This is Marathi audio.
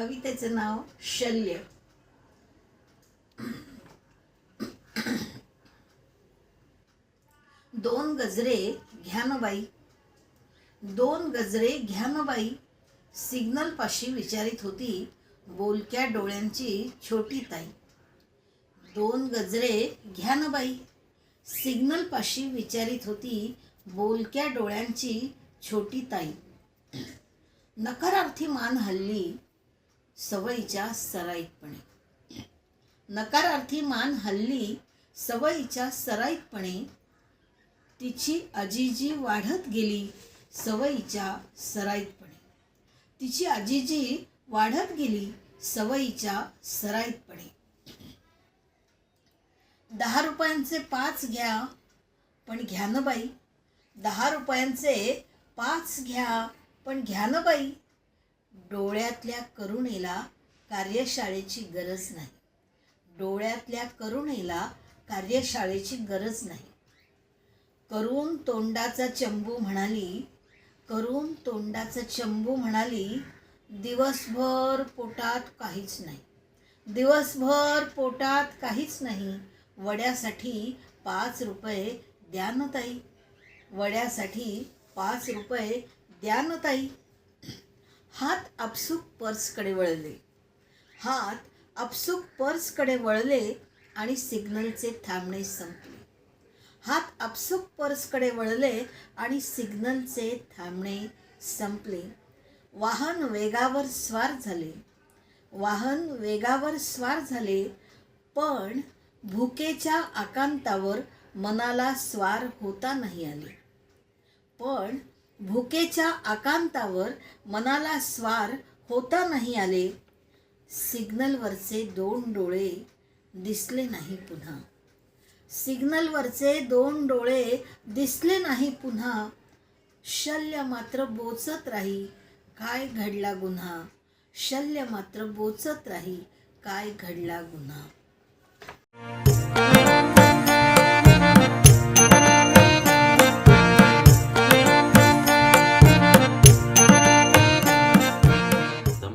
कवितेचं नाव शल्य. दोन गजरे घ्या न बाई दोन गजरे घ्या न बाई सिग्नल पाशी विचारित होती बोलक्या डोळ्यांची छोटी ताई. दोन गजरे घ्या न बाई सिग्नल पाशी विचारित होती बोलक्या डोळ्यांची छोटी ताई. नकारार्थी मान हल्ली सवयीच्या सराईतपणे. नकारार्थी मान हल्ली सवयीच्या सराईतपणे. तिची आजीजी वाढत गेली सवयीच्या सराईतपणे. तिची आजीजी वाढत गेली सवयीच्या सराईतपणे. दहा रुपयांचे पाच घ्या पण घ्या ना बाई. दहा रुपयांचे पाच घ्या पण घ्या ना बाई. डोळ्यातल्या करुणेला कार्यशाळेची गरज नाही. डोळ्यातल्या करुणेला कार्यशाळेची गरज नाही. करून तोंडाचा चंबू म्हणाली करून तोंडाचा चंबू म्हणाली दिवसभर पोटात काहीच नाही. दिवसभर पोटात काहीच नाही. वड्यासाठी पाच रुपये द्या न ताई. वड्यासाठी पाच रुपये द्या न ताई. हात आपसूक पर्सकडे वळले. हात आपसूक पर्सकडे वळले आणि सिग्नलचे थांबणे संपले. हात आपसूक पर्सकडे वळले आणि सिग्नलचे थांबणे संपले. वाहन वेगावर स्वार झाले. वाहन वेगावर स्वार झाले पण भुकेच्या आकांतावर मनाला स्वार होता नाही आले. पण भुकेच्या आकांतावर मनाला स्वार होता नाही आले. सिग्नलवरचे दोन डोळे दिसले नाही पुन्हा. सिग्नलवरचे दोन डोळे दिसले नाही पुन्हा. शल्य मात्र बोचत राही काय घडला गुन्हा? शल्य मात्र बोचत राही काय घडला गुन्हा?